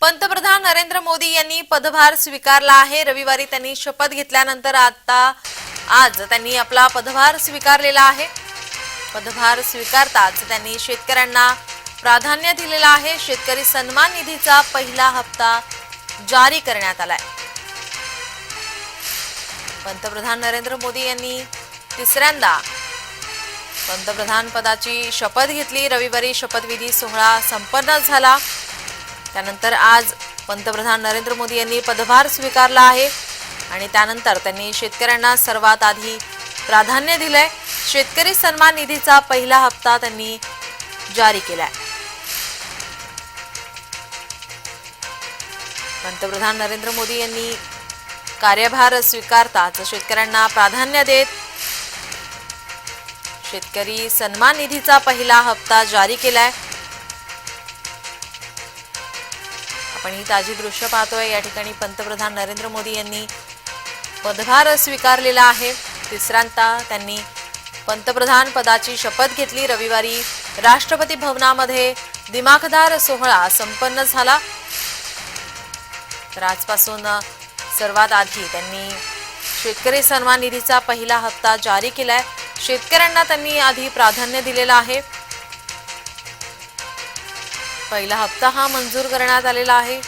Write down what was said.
पंतप्रधान नरेंद्र मोदी यांनी पदभार स्वीकारला आहे. रविवारी त्यांनी शपथ घेतल्यानंतर आता आज त्यांनी आपला पदभार स्वीकारलेला आहे. पदभार स्वीकारताच त्यांनी शेतकऱ्यांना प्राधान्य दिलेलं आहे. शेतकरी सन्मान निधीचा पहिला हप्ता जारी करण्यात आलाय. पंतप्रधान नरेंद्र मोदी यांनी तिसऱ्यांदा पंतप्रधान पदाची शपथ घेतली. रविवारी शपथविधी सोहळा संपन्न झाला. त्यानंतर आज पंतप्रधान नरेंद्र मोदी यांनी पदभार स्वीकारला आहे आणि त्यानंतर त्यांनी शेतकऱ्यांना सर्वात आधी प्राधान्य दिलंय. शेतकरी सन्मान निधीचा पहिला हप्ता त्यांनी जारी केलाय. पंतप्रधान नरेंद्र मोदी यांनी कार्यभार स्वीकारताच शेतकऱ्यांना प्राधान्य देत शेतकरी सन्मान निधीचा पहिला हप्ता जारी केलाय. आपण ही ताजी दृश्य पाहतोय. या ठिकाणी पंतप्रधान नरेंद्र मोदी यांनी पदभार स्वीकारलेला आहे. तिसऱ्यांदा त्यांनी पंतप्रधान पदाची शपथ घेतली. रविवारी राष्ट्रपती भवनामध्ये दिमाखदार सोहळा संपन्न झाला. तर आजपासून सर्वात आधी त्यांनी शेतकरी सन्मान निधीचा पहिला हप्ता जारी केलाय. शेतकऱ्यांना त्यांनी आधी प्राधान्य दिलेलं आहे. पहिला हप्ता हा मंजूर करण्यात आलेला आहे.